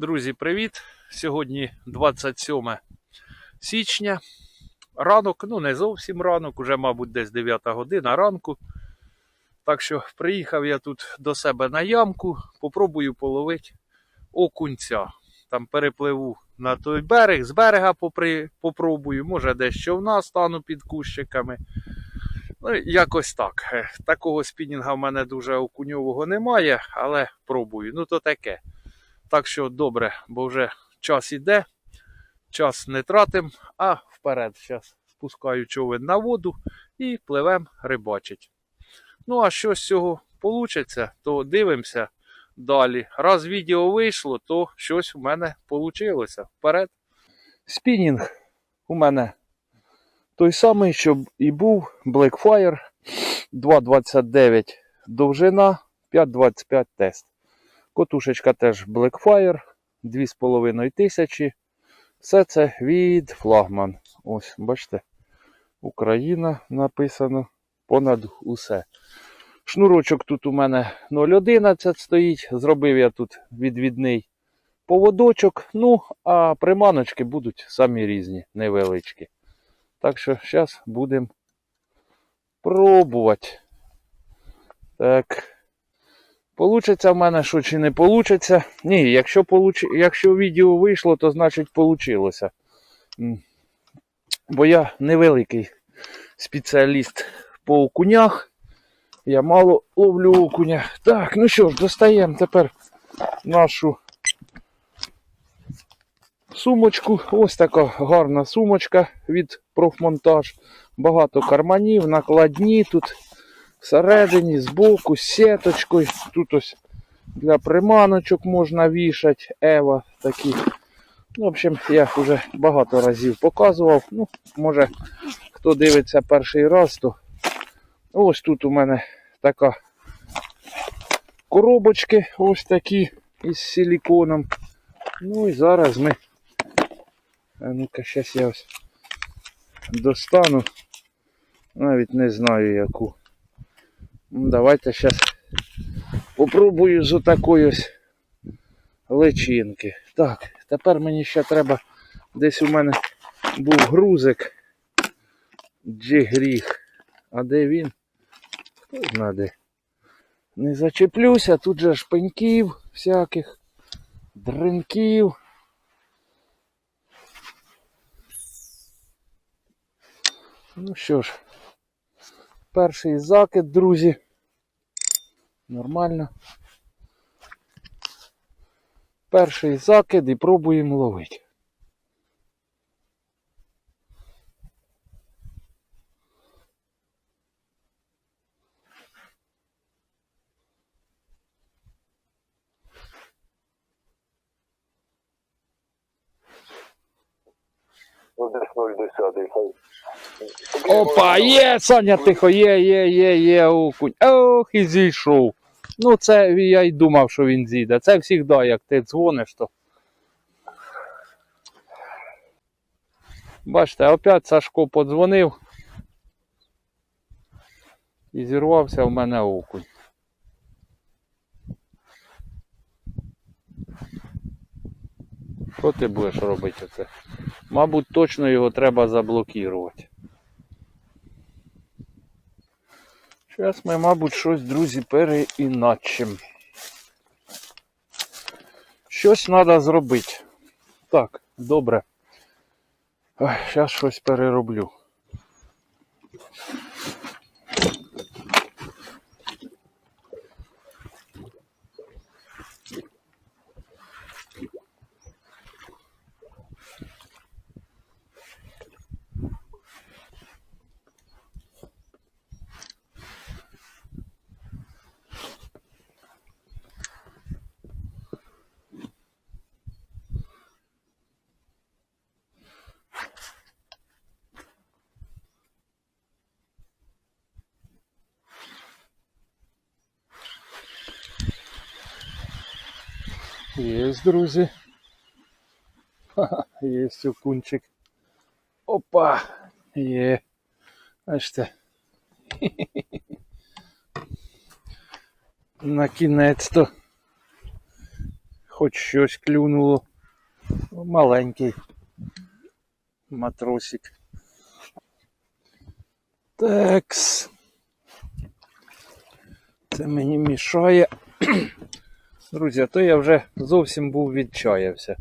Друзі, привіт! Сьогодні 27 січня. Ранок, ну не зовсім ранок, уже, мабуть, десь 9 година ранку. Так що приїхав я тут до себе на ямку, попробую половити окунця. Там перепливу на той берег, з берега попри, попробую, може десь човна стану під кущиками. Ну, якось так. Е, Такого спінінга в мене дуже окуньового немає, але пробую. Ну, то таке. Так що добре, бо вже час іде, час не тратим, а вперед. Зараз спускаю човен на воду і пливем рибачить. Ну, а що з цього вийде, то дивимося далі. Раз відео вийшло, то щось у мене вийшло. Вперед. Спінінг у мене той самий, що і був Blackfire 2,29 довжина, 5,25 тест. Котушечка теж Blackfire 2,5 тисячі. Все це від флагман. Ось, бачите, Україна написано понад усе. Шнурочок тут у мене 0,11 стоїть. Зробив я тут відвідний поводочок. Ну, а приманочки будуть самі різні, невеличкі. Так що зараз будемо пробувати. Так. Получиться в мене що чи не получиться. Ні, якщо получ... якщо відео вийшло, то значить получилося. Бо я невеликий спеціаліст по окунях. Я мало ловлю окуня. Так, ну що ж, достаємо тепер нашу сумочку. Ось така гарна сумочка від профмонтаж. Багато карманів, накладні тут всередині, збоку, з сіточкою. Тут ось для приманочок можна вішати. Ева такі. Ну, в общем, я вже багато разів показував. Ну, може, хто дивиться перший раз, то ось тут у мене така коробочки, ось такі із силіконом. Ну і зараз ми. Ну-ка, зараз я ось достану. Навіть не знаю яку. Ну, давайте зараз попробую з отакої личинки. Так, тепер мені ще треба. Десь у мене був грузик. Джигріг. А де він? Хто знає де. Не зачеплюся, тут же ж пеньків всяких, дринків. Ну що ж, перший закид, друзі. Нормально. Перший закид і пробуємо ловити. Ну, десь 0,10. Опа, є, Саня, тихо, є, є, є, є, окунь. Ох, і зійшов. Ну, це я й думав, що він зійде. Це завжди, як ти дзвониш, то. Бачите, опять Сашко подзвонив. І зірвався в мене окунь. Що ти будеш робити оце? Мабуть, точно його треба заблокувати. Зараз ми, мабуть, щось, друзі, переіначимо. Щось треба зробити. Так, добре. Зараз щось перероблю. Есть, друзі. Ха-ха, Есть окунчик. Опа! Є. Бачите. На кінець-то хоч щось клюнуло. Маленький матросик. Такс. Це мені мішає. Друзі, а то я вже зовсім був відчаявся.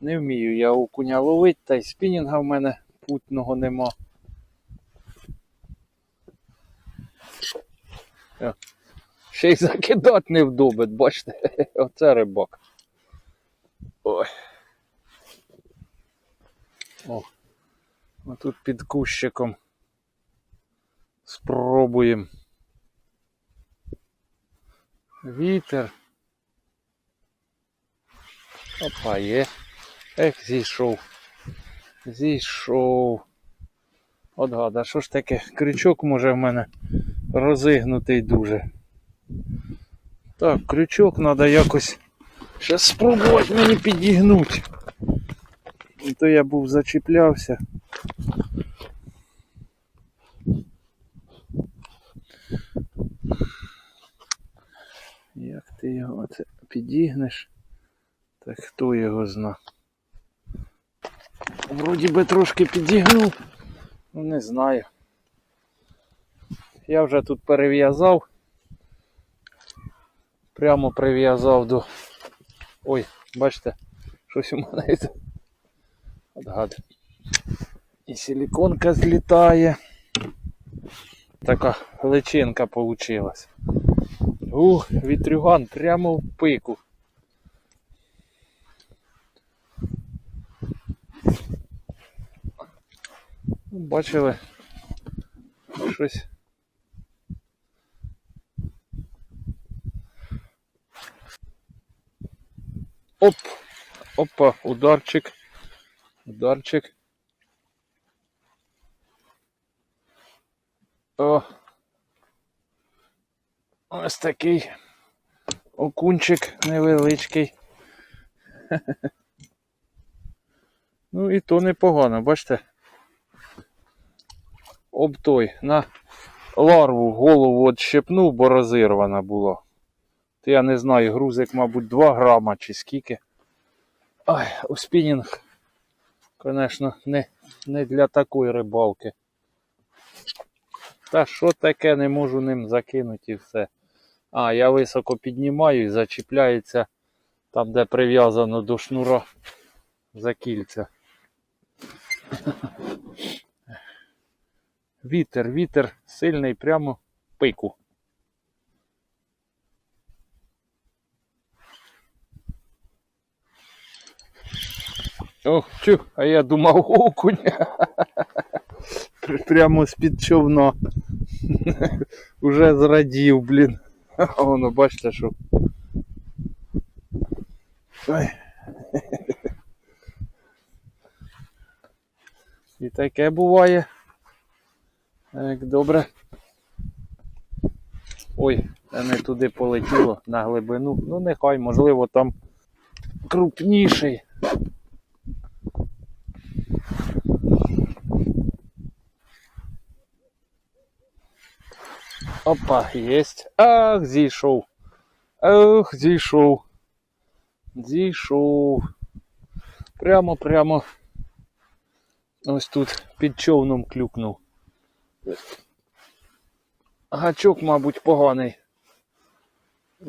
Не вмію я окуня ловити, та й спінінга в мене путного нема. Ще й закидати не вдобить, бачите? Оце рибак. Ой. О. А тут під кущиком. Спробуємо. Вітер. Опа, є. Ех, зійшов. Зійшов. От гада, що ж таке? Крючок може в мене розігнутий дуже. Так, крючок треба якось ще спробувати мені підігнути. І То я був зачіплявся. Як ти його це підігнеш? Так хто його зна? Вроді би трошки підігнув, ну не знаю. Я вже тут перев'язав. Прямо прив'язав до. Ой, бачите, щось у мене. це- От гад. І силіконка злітає. Така личинка получилась. Ух, вітрюган прямо в пику. Бачили щось. Оп! Опа, ударчик. Ударчик. О. Ось такий окунчик невеличкий. Ну і то непогано, бачите? Об той на ларву голову отщепнув, бо розірвана була. То я не знаю, грузик, мабуть, 2 грама чи скільки. Ай, у спінінг, звісно, не, не для такої рибалки. Та що таке, не можу ним закинути і все. А, я високо піднімаю і зачіпляється там, де прив'язано до шнура за кільця. Вітер, вітер сильний прямо в пику. Ох, чу, а я думав окунь. Пр- Прямо з-під човна. Уже зрадів, блін. А воно, бачите, що. Ой. І таке буває. Так, добре. Ой, не туди полетіло на глибину. Ну нехай, можливо, там крупніший. Опа, єсть. Ах, зійшов. Ах, зійшов. Зійшов. Прямо, прямо. Ось тут під човном клюкнув. Гачок, мабуть, поганий.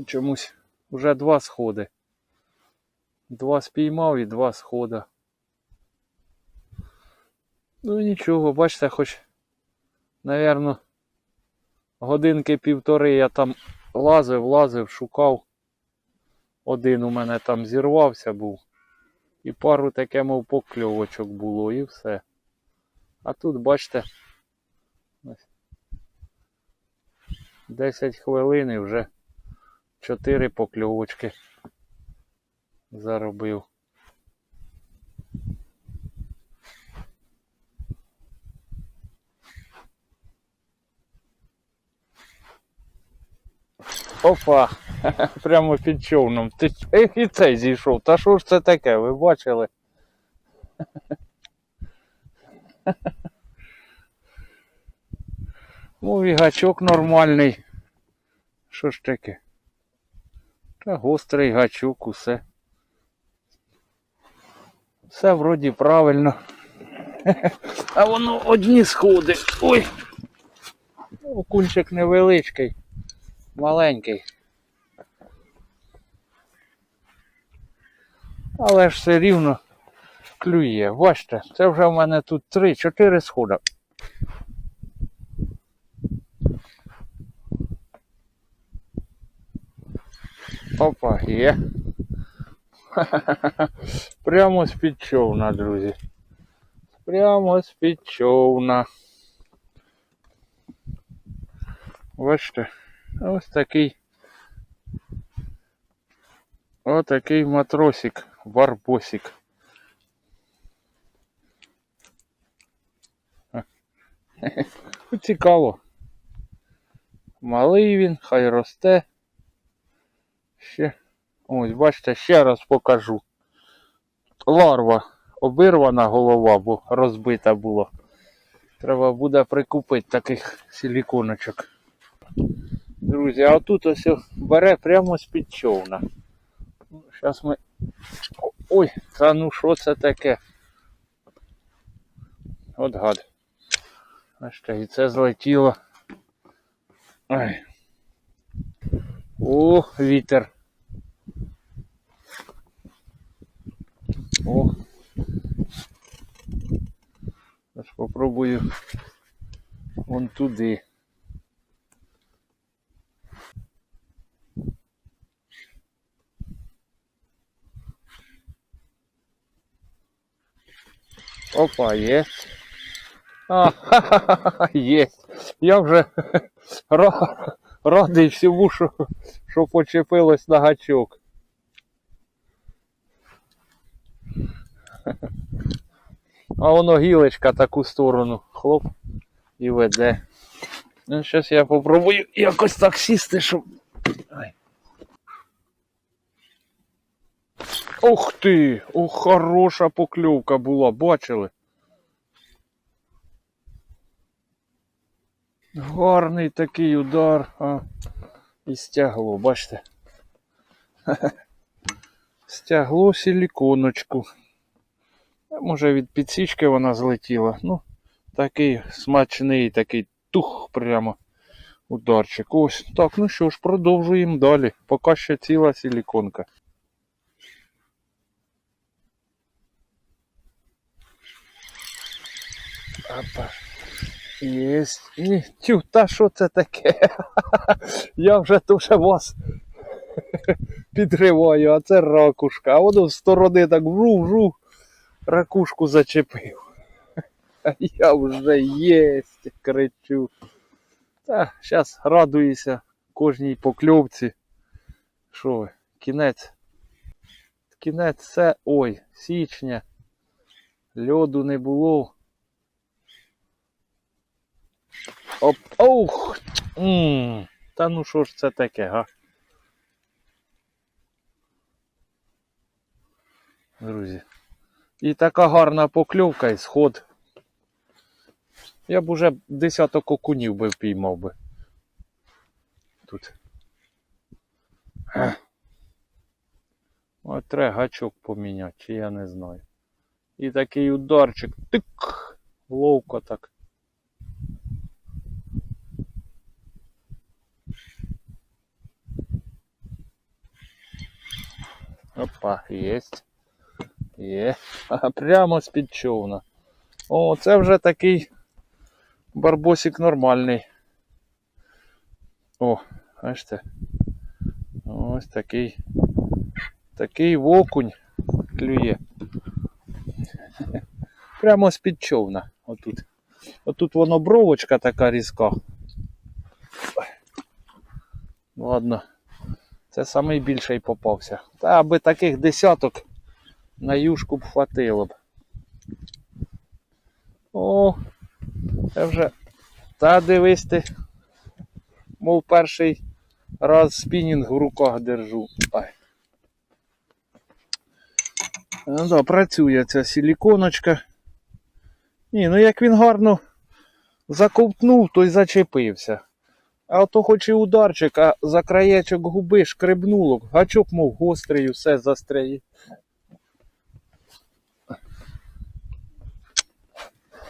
Чомусь вже два сходи. Два спіймав і два схода. Ну нічого, бачите, хоч, навірно, годинки півтори я там лазив, лазив, шукав. Один у мене там зірвався був. І пару таке, мов покльовочок було, і все. А тут, бачите, 10 хвилин і вже 4 покльовочки заробив. Опа! Прямо під човном. Ти ех, і цей зійшов. Та що ж це таке? Ви бачили? Ну нормальний. Що ж таке? Та гострий гачок, усе. Все вроді правильно. А воно одні сходи. Ой. Окунчик невеличкий, маленький. Але ж все рівно клює. Бачите, це вже в мене тут 3-4 сходи. Опа, є. Прямо з-під човна, друзі. Прямо з-під човна. Бачите, ось такий. Ось такий матросик, барбосик. Цікаво. Малий він, хай росте. Ще. Ось, бачите, ще раз покажу. Ларва. Обірвана голова, бо розбита була. Треба буде прикупити таких силіконочок. Друзі, а тут ось бере прямо з-під човна. Зараз ми. Ой, та ну що це таке? От гад. Бачите, і це злетіло. Ай. О, вітер. О. Зараз попробую вон туди. Опа, є. А, ха-ха-ха, є. Я вже ра- радий всьому, що, що почепилось на гачок. А воно гілочка таку сторону. Хлоп і веде. Ну, зараз я попробую якось так сісти, щоб. Ай. Ух ти! Ох, хороша покльовка була, бачили? Гарний такий удар, а. І стягло, бачите? Стягло силіконочку. Може від підсічки вона злетіла. Ну, такий смачний, такий тух прямо ударчик. Ось. Так, ну що ж, продовжуємо далі. Поки ще ціла силіконка. Опа. Єсть. І, тю, та що це таке? Я вже дуже вас підриваю, а це ракушка. А воно з сторони так вжу-вжу, ракушку зачепив. А я вже єсть, кричу. Та, зараз радуюся кожній покльовці. Що ви, кінець. Кінець це, ой, січня. Льоду не було. Оп, ох! м Та ну що ж це таке, га? Друзі. І така гарна покльовка і сход. Я б уже десяток окунів би впіймав би. Тут. От треба гачок поміняти, чи я не знаю. І такий ударчик. Тик! Ловко так. Опа, єсть. Є. Прямо з-під човна. О, це вже такий барбосик нормальний. О, бачите. Ось такий. Такий окунь клює. Прямо з-під човна. Отут. Отут воно бровочка така різка. Ладно. Це самий більший попався. Та аби таких десяток на юшку б хватило б. О, це вже. Та дивись ти. Мов перший раз спінінг в руках держу. Ай. Ну, да, працює ця силіконочка. Ні, ну як він гарно заковтнув, то й зачепився. А то хоч і ударчик, а за краєчок губи шкребнуло, гачок мов гострий, все застряє.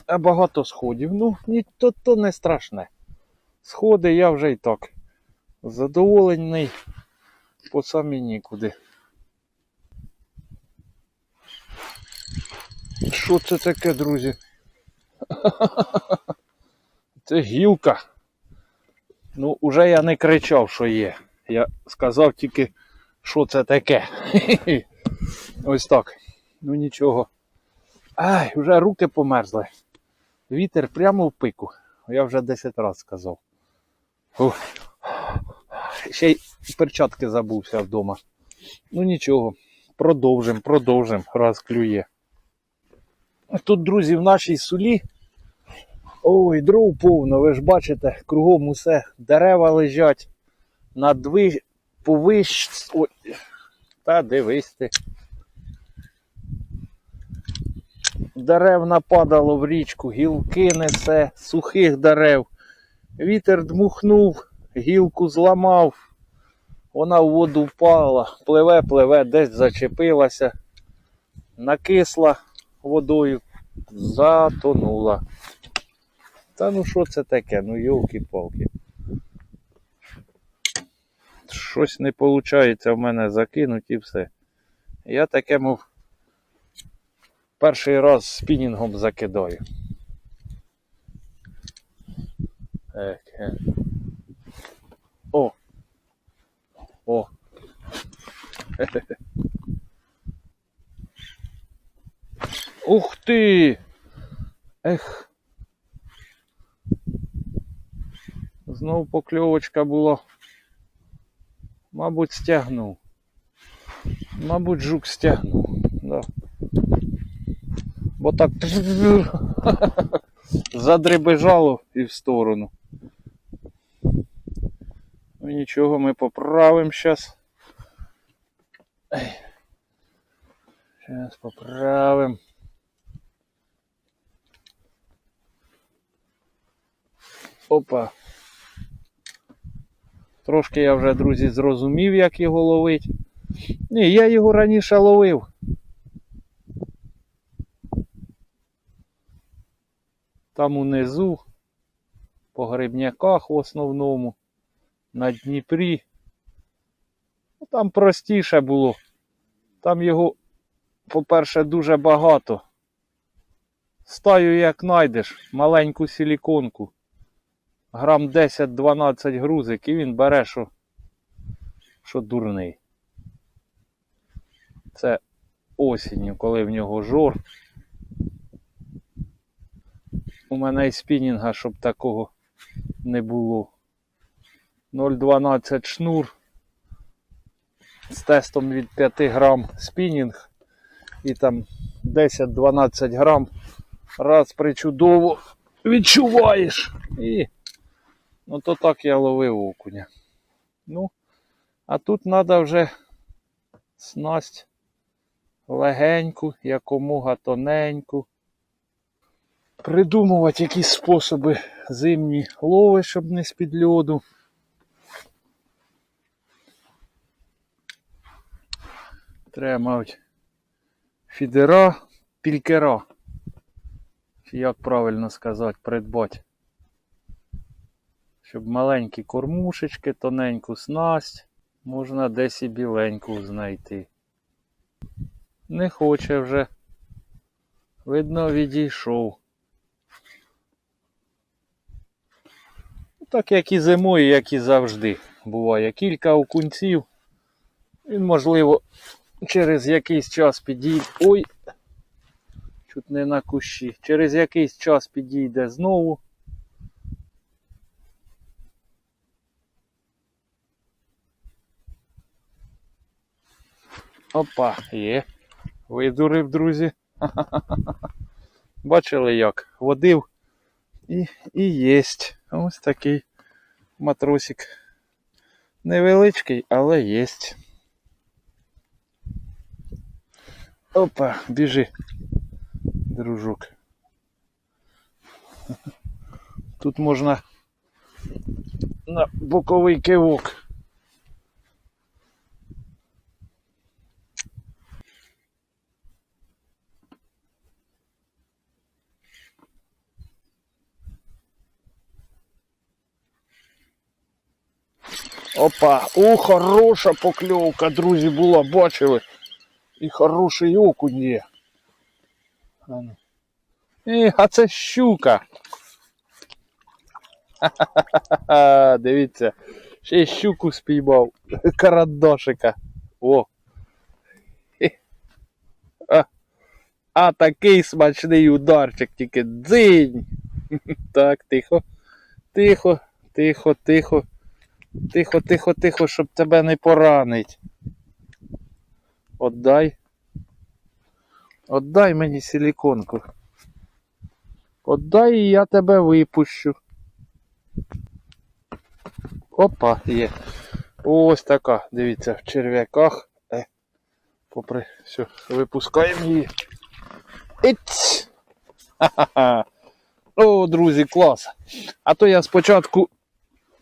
Багато сходів. Ну, ні, то, то не страшне. Сходи я вже і так задоволений по самі нікуди. Що це таке, друзі? Це гілка. Ну, уже я не кричав, що є. Я сказав тільки, що це таке. Ось так. Ну нічого. Ай, вже руки померзли. Вітер прямо в пику. Я вже 10 разів сказав. Ух. Ще й перчатки забувся вдома. Ну нічого. Продовжим, продовжим, раз клює. Тут, друзі, в нашій сулі. Ой, дров повно, ви ж бачите, кругом усе дерева лежать. Надви повищ. Ой. Та дивись ти. Дерев нападало в річку, гілки несе, сухих дерев. Вітер дмухнув, гілку зламав. Вона в воду впала, пливе, пливе, десь зачепилася, накисла водою, затонула. Та ну що це таке? Ну йолки-палки. Щось не виходить в мене закинуть і все. Я таке, мов, перший раз спінінгом закидаю. Так. О. О. Ух ти! Ех. Знов покльовочка була. Мабуть, стягнув. Мабуть, жук стягнув. Да. Бо так задребежало і в сторону. Ну нічого, ми поправимо зараз. Зараз поправимо. Опа. Трошки я вже, друзі, зрозумів, як його ловить. Ні, я його раніше ловив. Там унизу, по грибняках в основному, на Дніпрі. Ну, Там простіше було. Там його, по-перше, дуже багато. Стаю як знайдеш, маленьку силіконку. Грам 10-12 грузик і він бере, що, що дурний. Це осінню, коли в нього жор. У мене і спінінга, щоб такого не було. 0,12 шнур. З тестом від 5 грам спінінг. І там 10-12 грам. Раз причудово відчуваєш. І ну то так я ловив окуня. Ну, а тут треба вже снасть легеньку, якомога тоненьку. Придумувати якісь способи зимні лови, щоб не з-під льоду. Треба, мабуть, фідера, пількера. Як правильно сказати, придбати. Щоб маленькі кормушечки, тоненьку снасть, можна десь і біленьку знайти. Не хоче вже. Видно, відійшов. Так як і зимою, як і завжди. Буває кілька окунців. Він, можливо, через якийсь час підійде. Ой! Чуть не на кущі. Через якийсь час підійде знову. Опа, є. Видурив, друзі. Бачили як? Водив і, і єсть. Ось такий матросик. Невеличкий, але єсть. Опа, біжи, дружок. Тут можна на боковий кивок. Опа, о, хороша покльовка, друзі, була, бачили. І хороший окунь є. А, ну. Е, а це щука. Ха-ха-ха, дивіться, ще щуку спіймав. Карандашика. О. А, а такий смачний ударчик, тільки дзинь. Так, тихо. Тихо, тихо, тихо. Тихо, тихо, тихо, щоб тебе не поранить. Отдай. Отдай мені силіконку. Отдай і я тебе випущу. Опа, є. Ось така, дивіться, в черв'яках. Е, попри все, випускаємо її. Іць! Ха-ха-ха. О, друзі, клас. А то я спочатку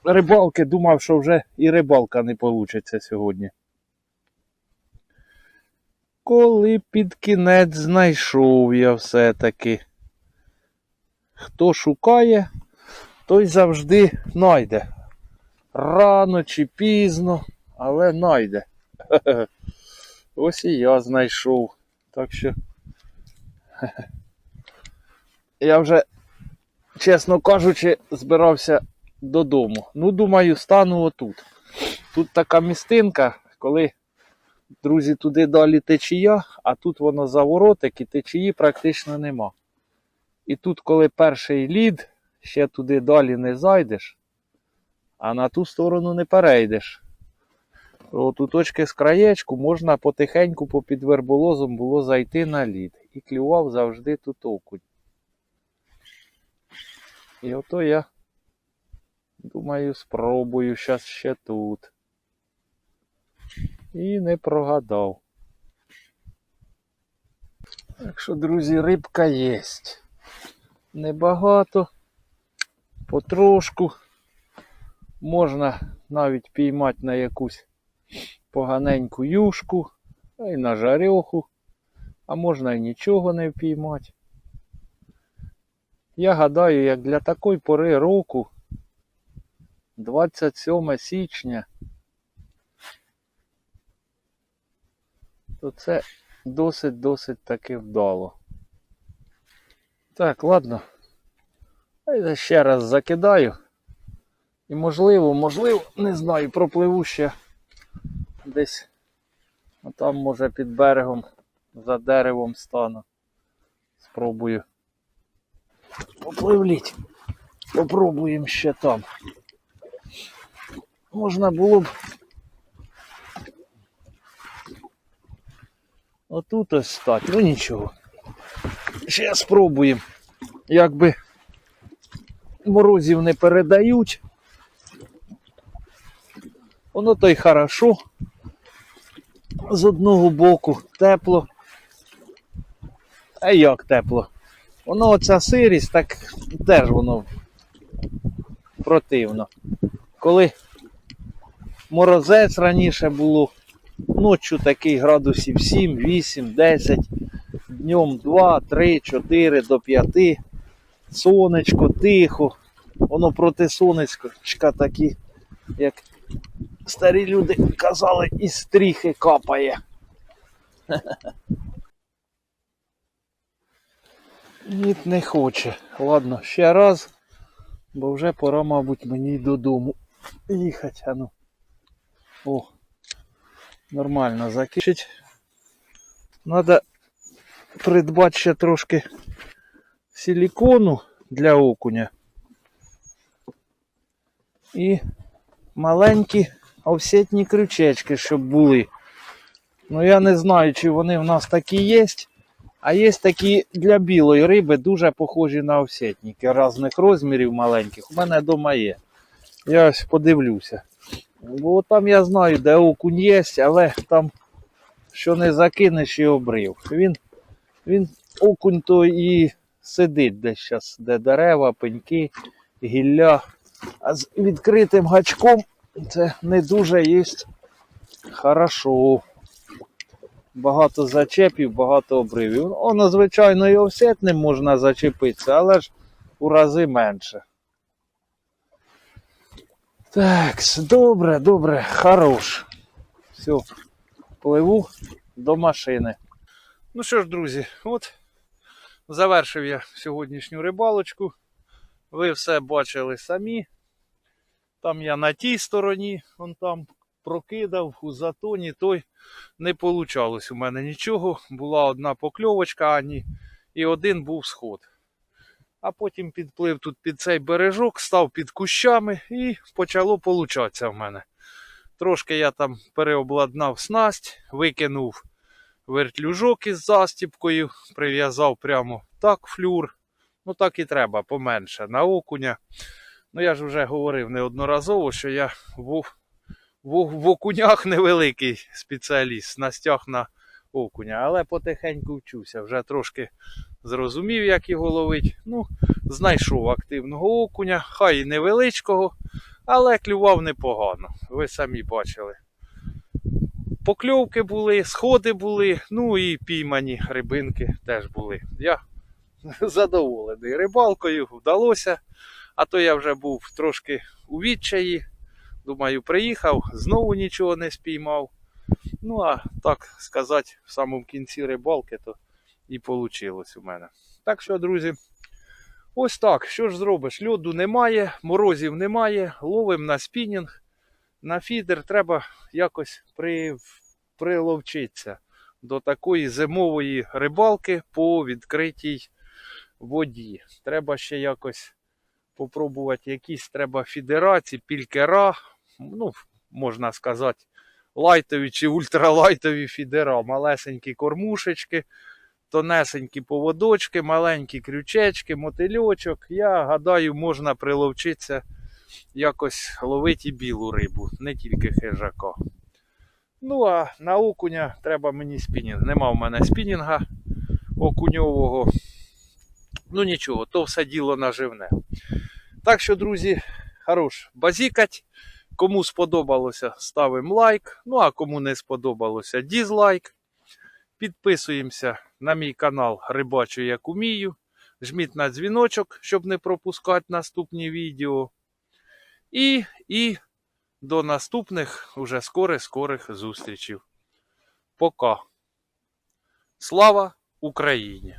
рибалки думав, що вже і рибалка не вийде сьогодні. Коли під кінець знайшов я все-таки. Хто шукає, той завжди знайде. Рано чи пізно, але знайде. Ось і я знайшов. Так що. Я вже, чесно кажучи, збирався додому. Ну, думаю, стану отут. Тут така містинка, коли, друзі, туди далі течія, а тут воно заворотик і течії практично нема. І тут, коли перший лід, ще туди далі не зайдеш, а на ту сторону не перейдеш. От у точки з краєчку можна потихеньку попід верболозом було зайти на лід. І клював завжди тут окунь. І ото я думаю, спробую щас ще тут. І не прогадав. Так що, друзі, рибка є. Небагато, потрошку. Можна навіть піймати на якусь поганеньку юшку, а й на жарьоху, а можна і нічого не впіймати. Я гадаю, як для такої пори року, 27 січня, то це досить-досить таки вдало. Так, ладно. Я ще раз закидаю. І можливо, можливо, не знаю, пропливу ще десь. А там може під берегом за деревом стану. Спробую. Попливліть. Попробуємо ще там. Можна було б. Отут ось стати. Ну нічого. Ще спробуємо. Якби морозів не передають. Воно то й хорошо. З одного боку тепло. А як тепло? Воно оця сирість, так теж воно противно. Коли морозець раніше було, ночі такий градусів 7, 8, 10, днем 2, 3, 4 до 5. Сонечко, тихо. Воно проти сонечка такі, як старі люди казали, із стріхи капає. Ні, не хоче. Ладно, ще раз, бо вже пора, мабуть, мені додому їхати. А ну. О, нормально закінчить. Надо придбати ще трошки силікону для окуня. І маленькі офсетні крючечки, щоб були. Ну я не знаю, чи вони в нас такі є. А є такі для білої риби, дуже похожі на офсетники різних розмірів маленьких. У мене вдома є. Я ось подивлюся. Бо там я знаю, де окунь є, але там що не закинеш і обрив. Він, він окунь то і сидить десь зараз, де дерева, пеньки, гілля. А з відкритим гачком це не дуже є хорошо. Багато зачепів, багато обривів. Воно, звичайно, і офсетним можна зачепитися, але ж у рази менше. Так, добре, добре, хорош. Все, пливу до машини. Ну що ж, друзі, от завершив я сьогоднішню рибалочку. Ви все бачили самі. Там я на тій стороні, он там прокидав у затоні, той не получалось у мене нічого. Була одна покльовочка, ані, і один був сход. А потім підплив тут під цей бережок, став під кущами і почало получатися в мене. Трошки я там переобладнав снасть, викинув вертлюжок із застіпкою, прив'язав прямо так флюр. Ну так і треба, поменше на окуня. Ну я ж вже говорив неодноразово, що я в, в, в окунях невеликий спеціаліст, снастях на окуня, але потихеньку вчуся. Вже трошки зрозумів, як його ловить. Ну, знайшов активного окуня, хай і невеличкого, але клював непогано. Ви самі бачили. Покльовки були, сходи були, ну і піймані рибинки теж були. Я задоволений рибалкою, вдалося. А то я вже був трошки у відчаї. Думаю, приїхав, знову нічого не спіймав. Ну, а так сказати, в самому кінці рибалки то і вийшло у мене. Так що, друзі, ось так. Що ж зробиш? Льоду немає, морозів немає, ловимо на спінінг, на фідер. Треба якось при, приловчитися до такої зимової рибалки по відкритій воді. Треба ще якось попробувати якісь треба фідерації, пількера, ну, можна сказати, лайтові чи ультралайтові фідера, малесенькі кормушечки, тонесенькі поводочки, маленькі крючечки, мотильочок. Я гадаю, можна приловчитися якось ловити білу рибу, не тільки хижака. Ну, а на окуня треба мені спінінг. Нема в мене спінінга окуньового. Ну нічого, то все діло наживне. Так що, друзі, хорош базікать. Кому сподобалося, ставимо лайк. Ну а кому не сподобалося, дізлайк. Підписуємося на мій канал Рибачу як умію. Жміть на дзвіночок, щоб не пропускати наступні відео. І, і до наступних уже скорих-скорих зустрічей. Пока. Слава Україні!